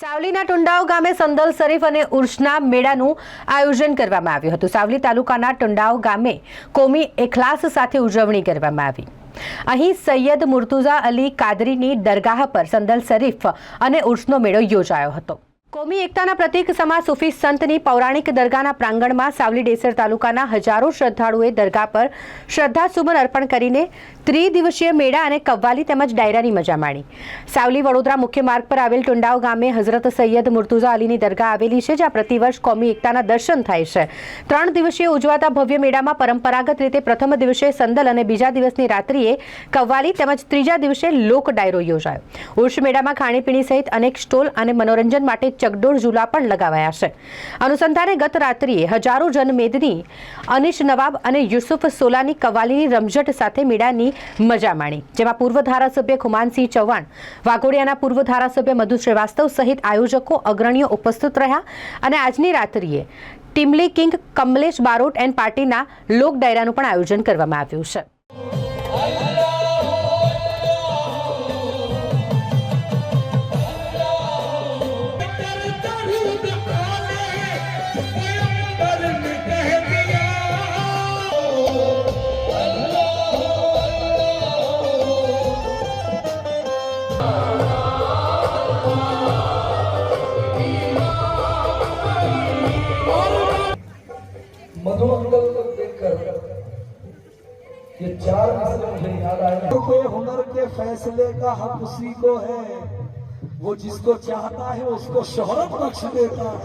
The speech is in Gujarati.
સાવલીના ટુંડાવ ગામે સંદલ શરીફ અને ઉર્ષના મેળાનું આયોજન કરવામાં આવ્યું હતું. સાવલી તાલુકાના ટુંડાવ ગામે કોમી એખલાસ સાથે ઉજવણી કરવામાં આવી. અહીં સૈયદ મુર્તુઝા અલી કાદરીની દરગાહ પર સંદલ શરીફ અને ઉર્ષનો મેળો યોજાયો હતો. કોમી એકતાના પ્રતીક સમા સુફી સંતની પૌરાણિક દરગાહના પ્રાંગણમાં સાવલી ડેસર તાલુકાના હજારો શ્રદ્ધાળુએ દરગાહ પર શ્રદ્ધાસુમન અર્પણ કરીને ત્રિદિવસીય મેળા અને કવ્વાલી તેમજ ડાયરાની મજા માણી. સાવલી વડોદરા મુખ્ય માર્ગ પર આવેલ ટુંડાવ ગામે હઝરત સૈયદ મુર્તુઝા અલીની દરગાહ આવેલી છે, જ્યાં પ્રતિવર્ષ કોમી એકતાના દર્શન થાય છે. ત્રણ દિવસીય ઉજવાતા ભવ્ય મેળામાં પરંપરાગત રીતે પ્રથમ દિવસે સંદલ અને બીજા દિવસની રાત્રિએ કવ્વાલી તેમજ ત્રીજા દિવસે લોક ડાયરો યોજાયો. ઉર્ષ મેળામાં ખાણીપીણી સહિત અનેક સ્ટોલ અને મનોરંજન માટે ચકડોળ ઝૂલા પણ લગાવાયા છે. અનુસંધાને ગત રાત્રિએ હજારો જનમેદની અનિશ નવાબ અને યુસુફ સોલાની કવાલીની રમઝટ સાથે મેળાની મજા માણી. જેમાં પૂર્વ ધારાસભ્ય ખુમાનસિંહ ચૌહાણ, વાઘોડિયાના પૂર્વ ધારાસભ્ય મધુ શ્રીવાસ્તવ સહિત આયોજકો, અગ્રણીઓ ઉપસ્થિત રહ્યા અને આજની રાત્રિએ ટીમલી કિંગ કમલેશ બારોટ એન્ડ પાર્ટીના લોક ડાયરાનું પણ આયોજન કરવામાં આવ્યું છે. मधु अंकल को देखकर ये चार मिसरे मुझे याद आए कोई हुनर के फैसले का हक उसी को है। वो जिसको चाहता है, उसको शोहरत बख्श देता है।